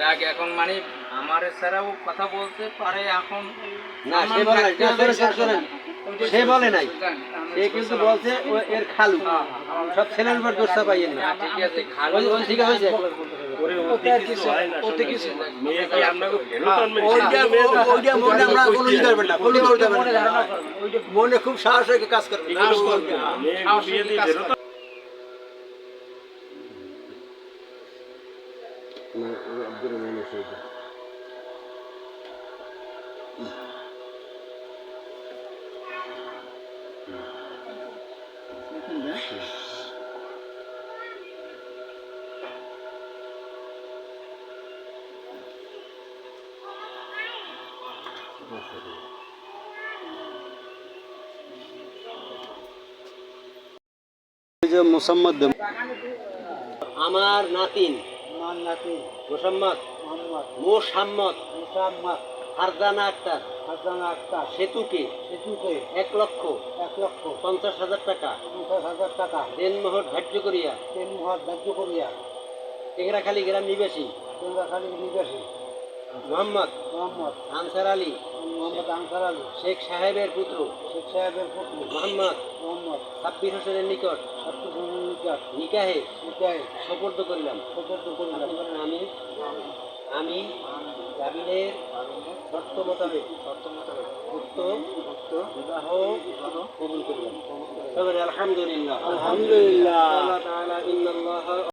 যাক এখন মানে আমার কথা বলতে পারে এখন। না সে বলে নাই। শোনেন। সে বলে নাই। সে কিন্তু বলছে এর খালু। সব ছেলের উপর দোষ পাইয়েন না। ঠিক আছে খালি ওই- ঠিক হয়েছে। মনে খুব সাহস কাজ করবে মোসাম্মদ আমার নাতিন আমার নাতি মোসাম্মদ। মোহাম্মদ। মোসাম্মদ। মুসাম্মদ। ফারজানা আক্তার। আক্তার। সেতুকে। সেতুকে। এক লক্ষ। এক লক্ষ। পঞ্চাশ হাজার টাকা। পঞ্চাশ হাজার টাকা। দেনমোহর ধার্য করিয়া। তিন মহার ধার্য করিয়া। টেংরাখালী গ্রাম নিবাসী। টেংরাখালী নিবাসী। মোহাম্মদ মোহাম্মদ। আনসার আলী। মোহাম্মদ আনসার আলী। শেখ সাহেবের পুত্র। শেখ সাহেবের পুত্র। মোহাম্মদ মোহাম্মদ। সাব্বির হোসেনের নিকট। সত্যজনের নিকট। নিকাহে নিকায় সোপর্দ করিলাম। সতর্ক করিলাম। আমি? আমি জামিনের শর্ত মোতাবেক উক্ত বিবাহ কবুল করিলাম। তবে আলহামদুলিল্লাহ। আলহামদুলিল্লাহ। আল্লাহ তাআলা ইন্নাল্লাহ